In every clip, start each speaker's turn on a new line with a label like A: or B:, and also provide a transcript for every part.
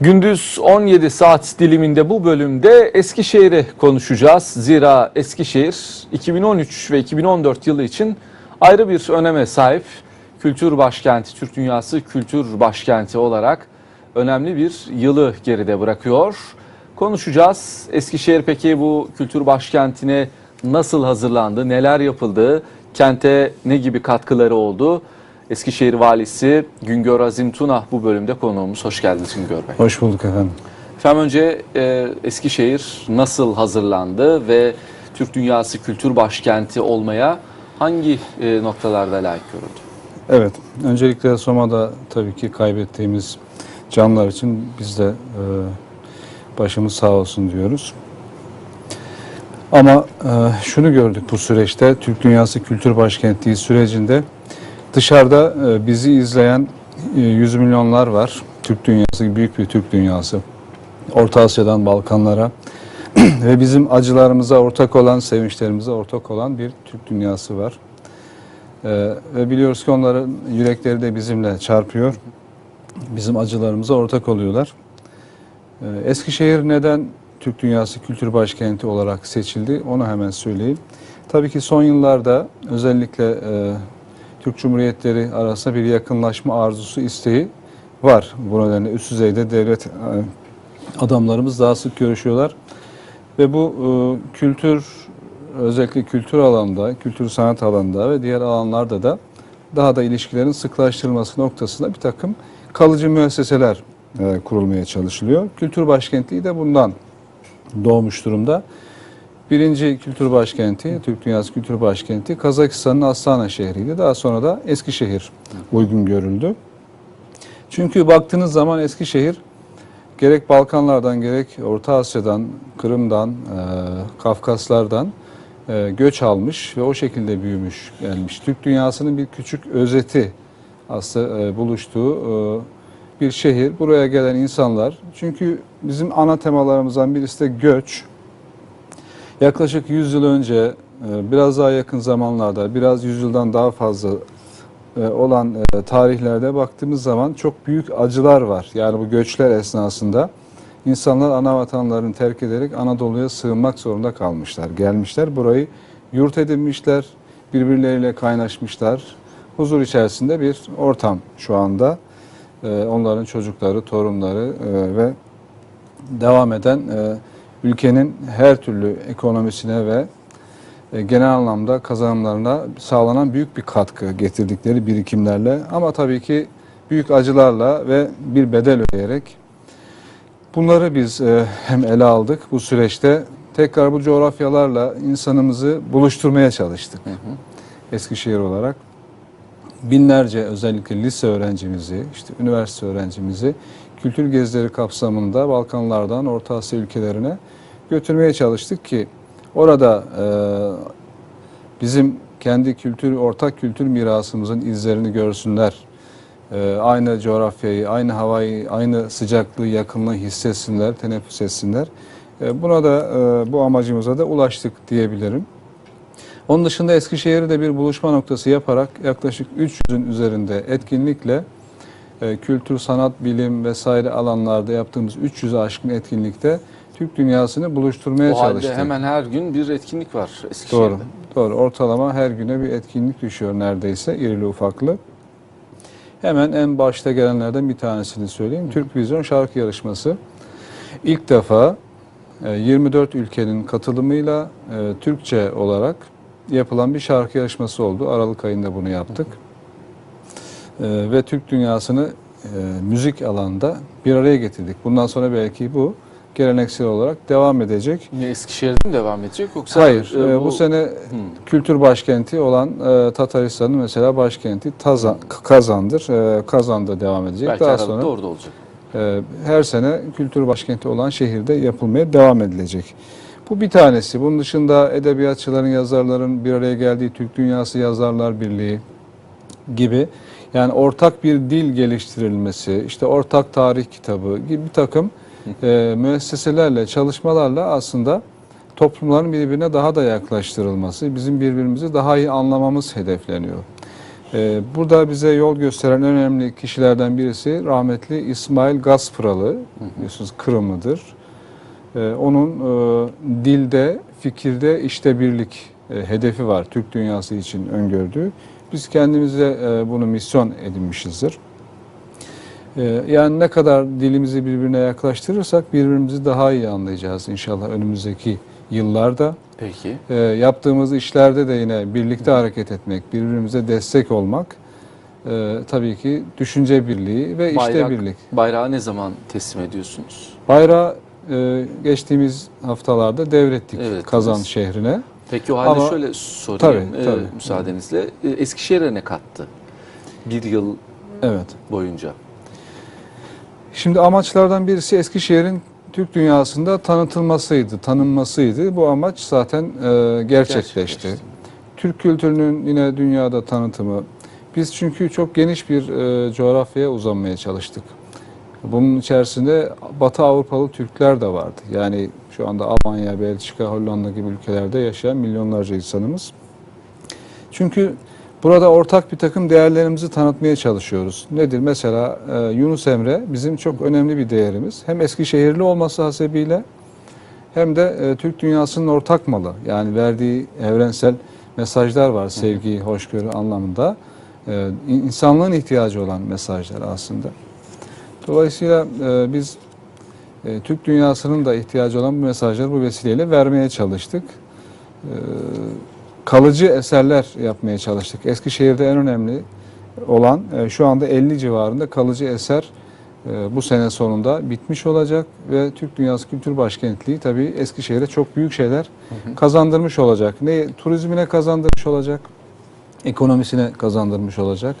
A: Gündüz 17 saat diliminde bu bölümde Eskişehir'i konuşacağız. Zira Eskişehir 2013 ve 2014 yılı için ayrı bir öneme sahip. Kültür başkenti, Türk Dünyası Kültür Başkenti olarak önemli bir yılı geride bırakıyor. Konuşacağız. Eskişehir peki bu kültür başkentine nasıl hazırlandı, neler yapıldı, kente ne gibi katkıları oldu? Eskişehir Valisi Güngör Azim Tuna bu bölümde konuğumuz. Hoş geldiniz Güngör Bey.
B: Hoş bulduk efendim.
A: Efendim önce e, Eskişehir nasıl hazırlandı ve Türk Dünyası Kültür Başkenti olmaya hangi e, noktalarda layık görüldü?
B: Evet, öncelikle Soma'da tabii ki kaybettiğimiz canlar için biz de e, başımız sağ olsun diyoruz. Ama e, şunu gördük bu süreçte, Türk Dünyası Kültür Başkentliği sürecinde dışarıda e, bizi izleyen e, yüz milyonlar var. Türk dünyası, büyük bir Türk dünyası. Orta Asya'dan Balkanlara ve bizim acılarımıza ortak olan, sevinçlerimize ortak olan bir Türk dünyası var. Ee, ve biliyoruz ki onların yürekleri de bizimle çarpıyor. Bizim acılarımıza ortak oluyorlar. Eskişehir neden Türk Dünyası Kültür Başkenti olarak seçildi onu hemen söyleyeyim. Tabii ki son yıllarda özellikle e, Türk Cumhuriyetleri arasında bir yakınlaşma arzusu, isteği var. Bu nedenle üst düzeyde devlet e, adamlarımız daha sık görüşüyorlar. Ve bu e, kültür özellikle kültür alanında, kültür sanat alanında ve diğer alanlarda da daha da ilişkilerin sıklaştırılması noktasında bir takım kalıcı müesseseler e, kurulmaya çalışılıyor. Kültür başkentliği de bundan doğmuş durumda. Birinci kültür başkenti, Türk Dünyası Kültür Başkenti Kazakistan'ın Astana şehriydi. Daha sonra da Eskişehir uygun görüldü. Çünkü baktığınız zaman Eskişehir gerek Balkanlardan gerek Orta Asya'dan, Kırım'dan, e, Kafkaslardan e, göç almış ve o şekilde büyümüş gelmiş. Türk dünyasının bir küçük özeti aslında e, buluştuğu e, bir şehir. Buraya gelen insanlar çünkü bizim ana temalarımızdan birisi de göç. Yaklaşık 100 yıl önce e, biraz daha yakın zamanlarda biraz 100 yıldan daha fazla e, olan e, tarihlerde baktığımız zaman çok büyük acılar var. Yani bu göçler esnasında insanlar ana vatanlarını terk ederek Anadolu'ya sığınmak zorunda kalmışlar. Gelmişler burayı yurt edinmişler, birbirleriyle kaynaşmışlar. Huzur içerisinde bir ortam şu anda. Onların çocukları, torunları ve devam eden ülkenin her türlü ekonomisine ve e, genel anlamda kazanımlarına sağlanan büyük bir katkı getirdikleri birikimlerle ama tabii ki büyük acılarla ve bir bedel ödeyerek bunları biz e, hem ele aldık bu süreçte. Tekrar bu coğrafyalarla insanımızı buluşturmaya çalıştık. Eskişehir olarak. Binlerce özellikle lise öğrencimizi, işte üniversite öğrencimizi kültür gezileri kapsamında Balkanlardan Orta Asya ülkelerine götürmeye çalıştık ki orada e, bizim kendi kültür, ortak kültür mirasımızın izlerini görsünler. E, aynı coğrafyayı, aynı havayı, aynı sıcaklığı, yakınlığı hissetsinler, teneffüs etsinler. E, buna da e, bu amacımıza da ulaştık diyebilirim. Onun dışında Eskişehir'i de bir buluşma noktası yaparak yaklaşık 300'ün üzerinde etkinlikle e, kültür, sanat, bilim vesaire alanlarda yaptığımız 300'e aşkın etkinlikte Türk dünyasını buluşturmaya
A: O halde
B: çalıştık.
A: hemen her gün bir etkinlik var Eskişehir'de.
B: Doğru. Doğru. Ortalama her güne bir etkinlik düşüyor neredeyse irili ufaklı. Hemen en başta gelenlerden bir tanesini söyleyeyim. Türk Vizyon şarkı yarışması. İlk defa e, 24 ülkenin katılımıyla e, Türkçe olarak yapılan bir şarkı yarışması oldu. Aralık ayında bunu yaptık. E, ve Türk dünyasını e, müzik alanında bir araya getirdik. Bundan sonra belki bu geleneksel olarak devam edecek.
A: Yine Eskişehir'de mi devam edecek yoksa
B: Hayır,
A: e,
B: e, bu, sene kültür başkenti olan e, Tataristan'ın mesela başkenti Tazan, Kazan'dır. E, Kazan'da devam edecek.
A: belki
B: Daha
A: Aralık'ta
B: sonra
A: orada olacak.
B: e, her sene kültür başkenti olan şehirde yapılmaya devam edilecek. Bu bir tanesi. Bunun dışında edebiyatçıların, yazarların bir araya geldiği Türk Dünyası Yazarlar Birliği gibi yani ortak bir dil geliştirilmesi, işte ortak tarih kitabı gibi bir takım e, müesseselerle, çalışmalarla aslında toplumların birbirine daha da yaklaştırılması, bizim birbirimizi daha iyi anlamamız hedefleniyor. Ee, burada bize yol gösteren önemli kişilerden birisi rahmetli İsmail Gaspıralı, biliyorsunuz Kırımlıdır. Ee, onun e, dilde, fikirde işte birlik e, hedefi var Türk dünyası için öngördüğü. Biz kendimize e, bunu misyon edinmişizdir. Ee, yani ne kadar dilimizi birbirine yaklaştırırsak birbirimizi daha iyi anlayacağız inşallah önümüzdeki yıllarda.
A: Peki.
B: Ee, yaptığımız işlerde de yine birlikte hareket etmek, birbirimize destek olmak e, tabii ki düşünce birliği ve işte
A: Bayrak-
B: birlik.
A: Bayrağı ne zaman teslim ediyorsunuz?
B: Bayrağı e, geçtiğimiz haftalarda devrettik
A: Evet,
B: Kazan
A: biz-
B: şehrine.
A: Peki o halde
B: Ama-
A: şöyle sorayım
B: Tabii,
A: e,
B: tabii.
A: müsaadenizle. E, Eskişehir'e ne kattı? Bir yıl
B: Evet.
A: boyunca.
B: Şimdi amaçlardan birisi Eskişehir'in Türk dünyasında tanıtılmasıydı, tanınmasıydı. Bu amaç zaten e, gerçekleşti.
A: Gerçekleşti.
B: Türk kültürünün yine dünyada tanıtımı. Biz çünkü çok geniş bir e, coğrafyaya uzanmaya çalıştık. Bunun içerisinde Batı Avrupalı Türkler de vardı. Yani şu anda Almanya, Belçika, Hollanda gibi ülkelerde yaşayan milyonlarca insanımız. Çünkü burada ortak bir takım değerlerimizi tanıtmaya çalışıyoruz. Nedir? Mesela e, Yunus Emre bizim çok önemli bir değerimiz. Hem Eskişehirli olması hasebiyle hem de e, Türk dünyasının ortak malı. Yani verdiği evrensel mesajlar var sevgi, hoşgörü anlamında. E, insanlığın ihtiyacı olan mesajlar aslında. Dolayısıyla e, biz e, Türk dünyasının da ihtiyacı olan bu mesajları bu vesileyle vermeye çalıştık. E, kalıcı eserler yapmaya çalıştık. Eskişehir'de en önemli olan e, şu anda 50 civarında kalıcı eser e, bu sene sonunda bitmiş olacak ve Türk Dünyası Kültür Başkentliği tabii Eskişehir'e çok büyük şeyler kazandırmış olacak. Ne turizmine kazandırmış olacak, ekonomisine kazandırmış olacak.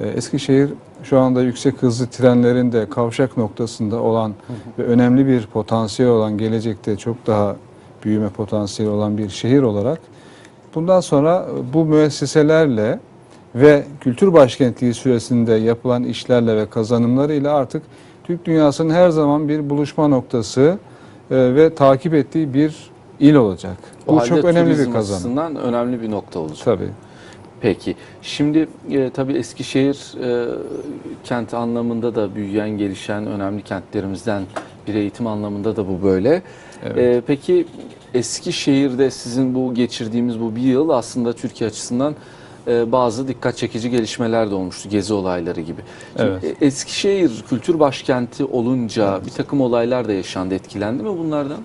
B: E, Eskişehir şu anda yüksek hızlı trenlerin de kavşak noktasında olan ve önemli bir potansiyel olan gelecekte çok daha büyüme potansiyeli olan bir şehir olarak bundan sonra bu müesseselerle ve kültür başkentliği süresinde yapılan işlerle ve kazanımlarıyla artık Türk dünyasının her zaman bir buluşma noktası e, ve takip ettiği bir il olacak.
A: O
B: Bu çok önemli bir kazanım.
A: önemli bir nokta olacak.
B: Tabii.
A: Peki. Şimdi e, tabii Eskişehir e, kent anlamında da büyüyen, gelişen önemli kentlerimizden bir eğitim anlamında da bu böyle.
B: Evet.
A: E, peki Eskişehir'de sizin bu geçirdiğimiz bu bir yıl aslında Türkiye açısından e, bazı dikkat çekici gelişmeler de olmuştu. Gezi olayları gibi. Şimdi,
B: Evet.
A: e, Eskişehir kültür başkenti olunca bir takım olaylar da yaşandı. Etkilendi mi bunlardan?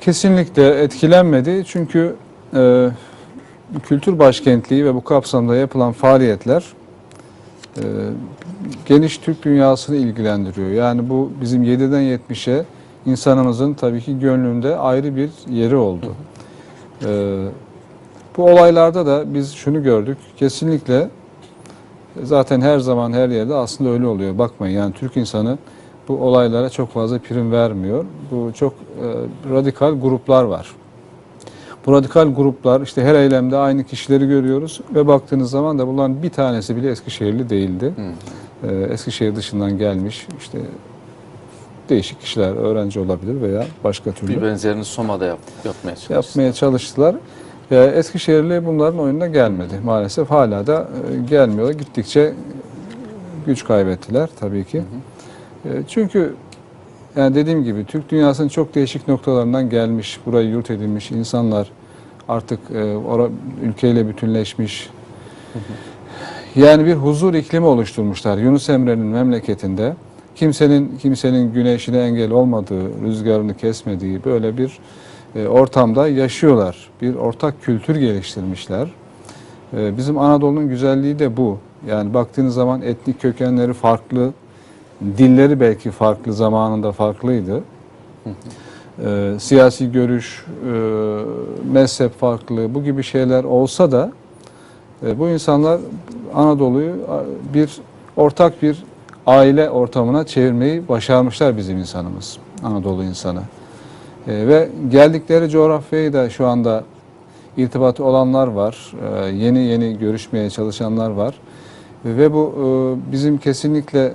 B: Kesinlikle etkilenmedi çünkü e, kültür başkentliği ve bu kapsamda yapılan faaliyetler e, geniş Türk dünyasını ilgilendiriyor. Yani bu bizim 7'den 70'e insanımızın tabii ki gönlünde ayrı bir yeri oldu. E, bu olaylarda da biz şunu gördük. Kesinlikle zaten her zaman her yerde aslında öyle oluyor. Bakmayın yani Türk insanı bu olaylara çok fazla prim vermiyor. Bu çok e, radikal gruplar var. Bu radikal gruplar işte her eylemde aynı kişileri görüyoruz ve baktığınız zaman da bunların bir tanesi bile Eskişehirli değildi.
A: Hı.
B: E, Eskişehir dışından gelmiş işte değişik kişiler öğrenci olabilir veya başka türlü
A: Bir benzerini Soma'da yap, yapmaya çalıştı.
B: yapmaya çalıştılar. E, Eskişehirli bunların oyununa gelmedi. Maalesef hala da e, gelmiyorlar. Gittikçe güç kaybettiler tabii ki. E, Çünkü yani dediğim gibi Türk dünyasının çok değişik noktalarından gelmiş, burayı yurt edinmiş insanlar artık e, ora, ülkeyle bütünleşmiş. Yani bir huzur iklimi oluşturmuşlar Yunus Emre'nin memleketinde. Kimsenin kimsenin güneşine engel olmadığı, rüzgarını kesmediği böyle bir e, ortamda yaşıyorlar. Bir ortak kültür geliştirmişler. E, bizim Anadolu'nun güzelliği de bu. Yani baktığınız zaman etnik kökenleri farklı, dilleri belki farklı zamanında farklıydı. E, siyasi görüş, e, mezhep farklı bu gibi şeyler olsa da e, bu insanlar Anadolu'yu bir ortak bir aile ortamına çevirmeyi başarmışlar bizim insanımız, Anadolu insanı. E, ve geldikleri coğrafyayı da şu anda irtibatı olanlar var, e, yeni yeni görüşmeye çalışanlar var. Ve bu e, bizim kesinlikle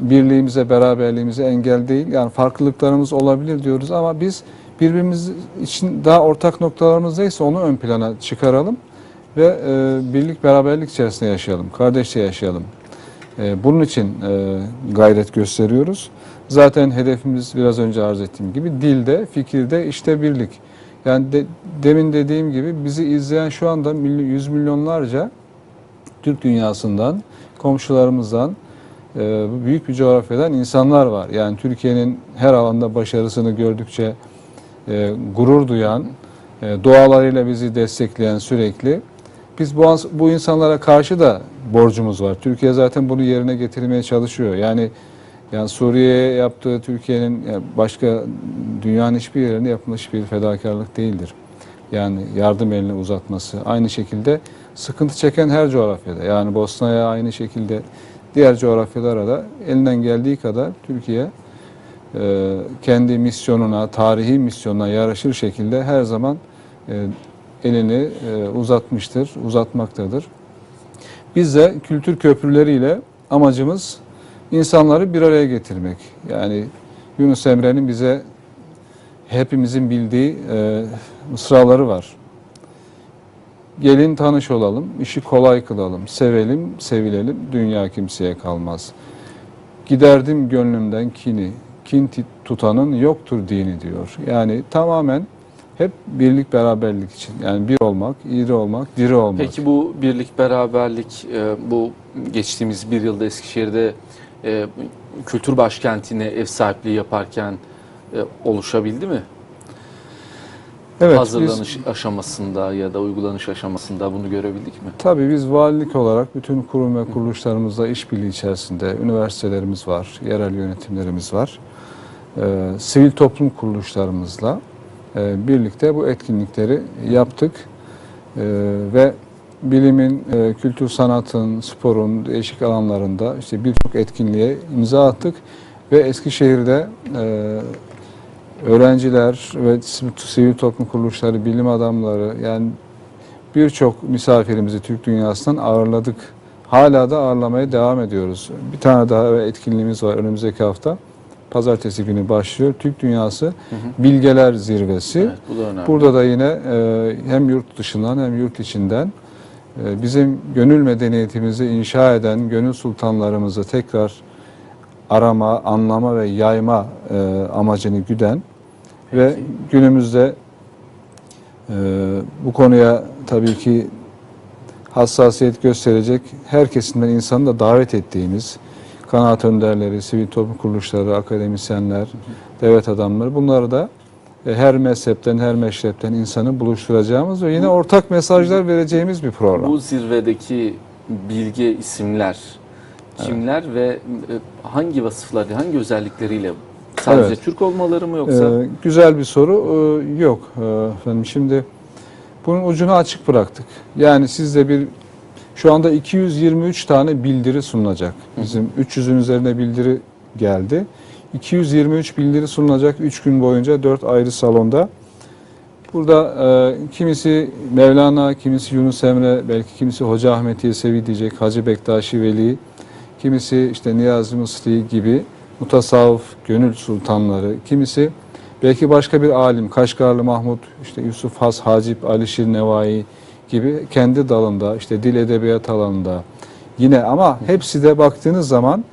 B: birliğimize, beraberliğimize engel değil. Yani farklılıklarımız olabilir diyoruz ama biz birbirimiz için daha ortak noktalarımız neyse onu ön plana çıkaralım ve e, birlik beraberlik içerisinde yaşayalım, kardeşçe yaşayalım. E, bunun için e, gayret gösteriyoruz. Zaten hedefimiz biraz önce arz ettiğim gibi dilde, fikirde, işte birlik. Yani de, demin dediğim gibi bizi izleyen şu anda yüz milyonlarca Türk dünyasından, komşularımızdan, e, büyük bir coğrafyadan insanlar var. Yani Türkiye'nin her alanda başarısını gördükçe e, gurur duyan, e, dualarıyla bizi destekleyen sürekli. Biz bu, bu insanlara karşı da borcumuz var. Türkiye zaten bunu yerine getirmeye çalışıyor. Yani yani Suriye'ye yaptığı Türkiye'nin yani başka dünyanın hiçbir yerinde yapılmış bir fedakarlık değildir. Yani yardım elini uzatması. Aynı şekilde sıkıntı çeken her coğrafyada. Yani Bosna'ya aynı şekilde diğer coğrafyalara da elinden geldiği kadar Türkiye e, kendi misyonuna, tarihi misyonuna yaraşır şekilde her zaman e, elini e, uzatmıştır, uzatmaktadır. Biz de kültür köprüleriyle amacımız insanları bir araya getirmek. Yani Yunus Emre'nin bize hepimizin bildiği e, mısraları var. Gelin tanış olalım, işi kolay kılalım, sevelim, sevilelim, dünya kimseye kalmaz. Giderdim gönlümden kini, kin tutanın yoktur dini diyor. Yani tamamen hep birlik beraberlik için. Yani bir olmak, iri olmak, diri olmak.
A: Peki bu birlik, beraberlik e, bu geçtiğimiz bir yılda Eskişehir'de e, kültür başkentine ev sahipliği yaparken e, oluşabildi mi?
B: Evet, biz-
A: Hazırlanış aşamasında ya da uygulanış aşamasında bunu görebildik mi?
B: Tabii biz valilik olarak bütün kurum ve kuruluşlarımızla işbirliği içerisinde üniversitelerimiz var, yerel yönetimlerimiz var. Ee, sivil toplum kuruluşlarımızla e, birlikte bu etkinlikleri yaptık. Ee, ve bilimin, e, kültür sanatın, sporun değişik alanlarında işte birçok etkinliğe imza attık ve Eskişehir'de e, öğrenciler ve sivil toplum kuruluşları, bilim adamları yani birçok misafirimizi Türk dünyasından ağırladık. Hala da ağırlamaya devam ediyoruz. Bir tane daha etkinliğimiz var önümüzdeki hafta. Pazartesi günü başlıyor. Türk Dünyası Bilgeler Zirvesi.
A: Evet, bu da önemli.
B: Burada da yine e, hem yurt dışından hem yurt içinden e, bizim gönül medeniyetimizi inşa eden gönül sultanlarımızı tekrar arama, anlama ve yayma e, amacını güden ve
A: Peki.
B: günümüzde e, bu konuya tabii ki hassasiyet gösterecek her kesimden insanı da davet ettiğimiz kanaat önderleri, sivil toplum kuruluşları, akademisyenler, devlet adamları bunları da e, her mezhepten, her meşrepten insanı buluşturacağımız ve yine ortak mesajlar vereceğimiz bir program.
A: Bu zirvedeki bilge isimler kimler ve e, hangi vasıfları, hangi özellikleriyle sadece
B: Evet.
A: Türk olmaları mı yoksa?
B: Ee, güzel bir soru. Ee, yok Ee, efendim. Şimdi bunun ucunu açık bıraktık. Yani sizde bir şu anda 223 tane bildiri sunulacak. Bizim 300'ün üzerine bildiri geldi. 223 bildiri sunulacak 3 gün boyunca 4 ayrı salonda. Burada e, kimisi Mevlana, kimisi Yunus Emre, belki kimisi Hoca Ahmet Yesevi diyecek, Hacı Bektaşi Veli, kimisi işte Niyazi Mısri gibi mutasavvıf, gönül sultanları, kimisi belki başka bir alim, Kaşgarlı Mahmut, işte Yusuf Has, Hacip, Alişir Nevai gibi kendi dalında, işte dil edebiyat alanında yine ama hepsi de baktığınız zaman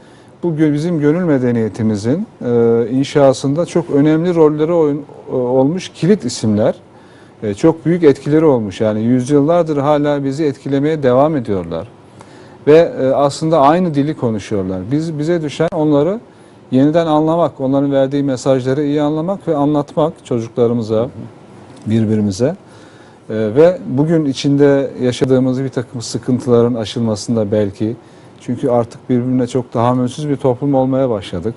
B: bu bizim gönül medeniyetimizin e, inşasında çok önemli rolleri oyun, e, olmuş kilit isimler. E, çok büyük etkileri olmuş. Yani yüzyıllardır hala bizi etkilemeye devam ediyorlar. Ve e, aslında aynı dili konuşuyorlar. Biz bize düşen onları yeniden anlamak, onların verdiği mesajları iyi anlamak ve anlatmak çocuklarımıza, birbirimize. E, ve bugün içinde yaşadığımız bir takım sıkıntıların aşılmasında belki çünkü artık birbirine çok tahammülsüz bir toplum olmaya başladık.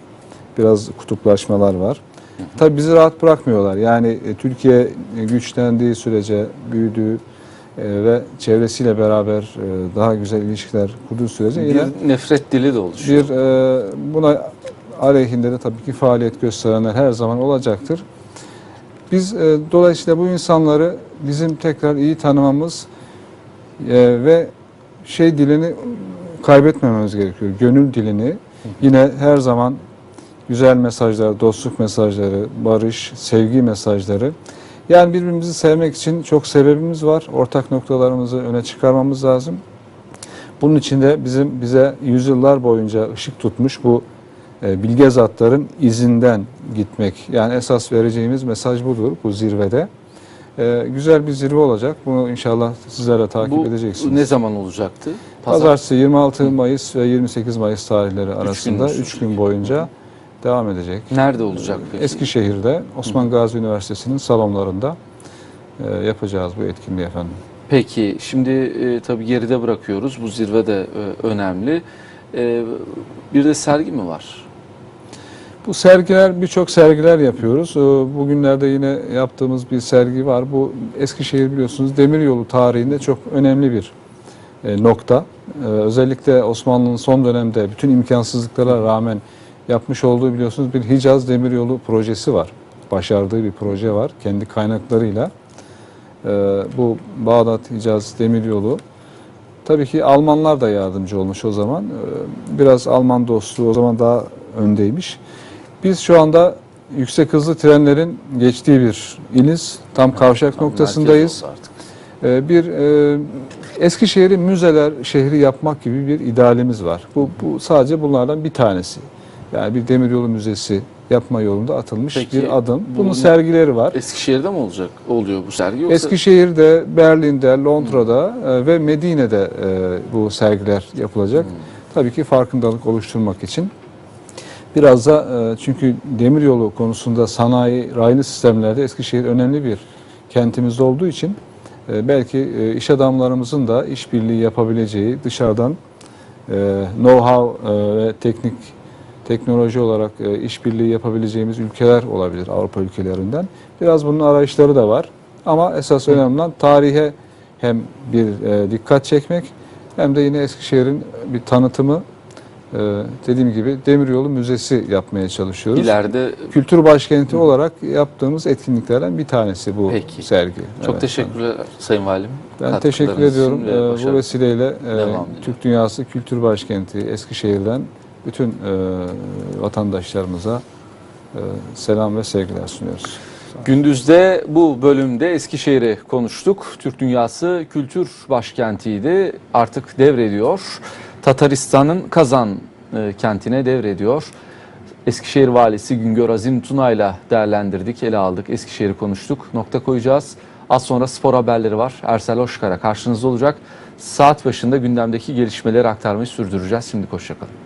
B: Biraz kutuplaşmalar var. Tabii bizi rahat bırakmıyorlar. Yani e, Türkiye güçlendiği sürece, büyüdüğü ve çevresiyle beraber e, daha güzel ilişkiler kurduğu sürece yine
A: bir nefret dili de oluşuyor.
B: bir e, buna aleyhinde de tabii ki faaliyet gösterenler her zaman olacaktır. Biz e, dolayısıyla bu insanları bizim tekrar iyi tanımamız ve şey dilini kaybetmememiz gerekiyor. Gönül dilini yine her zaman güzel mesajlar, dostluk mesajları, barış, sevgi mesajları Yani birbirimizi sevmek için çok sebebimiz var. Ortak noktalarımızı öne çıkarmamız lazım. Bunun için de bizim bize yüzyıllar boyunca ışık tutmuş bu e, bilge zatların izinden gitmek. Yani esas vereceğimiz mesaj budur bu zirvede. E, güzel bir zirve olacak. Bunu inşallah sizlere takip
A: Bu
B: edeceksiniz.
A: ne zaman olacaktı?
B: Pazartesi 26 Mayıs ve 28 Mayıs tarihleri arasında
A: gün
B: 3 gün boyunca devam edecek.
A: Nerede olacak peki?
B: Eskişehir'de Osman Gazi Üniversitesi'nin salonlarında e, yapacağız bu etkinliği efendim.
A: Peki şimdi e, tabii geride bırakıyoruz. Bu zirve de e, önemli. E, bir de sergi mi var?
B: Bu sergiler birçok sergiler yapıyoruz. Ee, Bugünlerde yine yaptığımız bir sergi var. Bu Eskişehir biliyorsunuz demiryolu tarihinde çok önemli bir e, nokta. Ee, Özellikle Osmanlı'nın son dönemde bütün imkansızlıklara rağmen yapmış olduğu biliyorsunuz bir Hicaz demiryolu projesi var. Başardığı bir proje var kendi kaynaklarıyla. Ee, Bu Bağdat Hicaz demiryolu Tabii ki Almanlar da yardımcı olmuş o zaman. Ee, Biraz Alman dostluğu o zaman daha öndeymiş. Biz şu anda yüksek hızlı trenlerin geçtiği bir iliz. Tam kavşak
A: Tam
B: noktasındayız. Ee, Bir e, Eskişehir'i müzeler şehri yapmak gibi bir idealimiz var. Bu, bu sadece bunlardan bir tanesi. Yani bir demiryolu müzesi yapma yolunda atılmış
A: Peki,
B: bir adım.
A: bu
B: Bunun
A: ne-
B: sergileri var.
A: Eskişehir'de mi olacak? Oluyor bu sergi yoksa?
B: Eskişehir'de, Berlin'de, Londra'da e, ve Medine'de e, bu sergiler yapılacak. Tabii ki farkındalık oluşturmak için. Biraz da e, çünkü demiryolu konusunda sanayi, raylı sistemlerde Eskişehir önemli bir kentimizde olduğu için e, belki e, iş adamlarımızın da işbirliği yapabileceği dışarıdan e, know-how e, ve teknik teknoloji olarak e, işbirliği yapabileceğimiz ülkeler olabilir Avrupa ülkelerinden. Biraz bunun arayışları da var. Ama esas önemli olan tarihe hem bir e, dikkat çekmek hem de yine Eskişehir'in bir tanıtımı e, dediğim gibi Demiryolu Müzesi yapmaya çalışıyoruz.
A: İleride
B: Kültür başkenti olarak yaptığımız etkinliklerden bir tanesi bu
A: Peki.
B: sergi.
A: çok
B: Evet.
A: teşekkürler Sayın Valim.
B: Ben teşekkür ediyorum.
A: ve
B: Ee, bu vesileyle e. Türk Dünyası Kültür Başkenti Eskişehir'den bütün e, vatandaşlarımıza e, selam ve sevgiler sunuyoruz.
A: Gündüzde bu bölümde Eskişehir'i konuştuk. Türk Dünyası Kültür Başkenti'ydi. Artık devrediyor. Tataristan'ın Kazan e, kentine devrediyor. Eskişehir Valisi Güngör Azim Tuna'yla değerlendirdik, ele aldık. Eskişehir'i konuştuk. Nokta koyacağız. Az sonra spor haberleri var. Ersel Hoşkara karşınızda olacak. Saat başında gündemdeki gelişmeleri aktarmayı sürdüreceğiz. Şimdi hoşçakalın.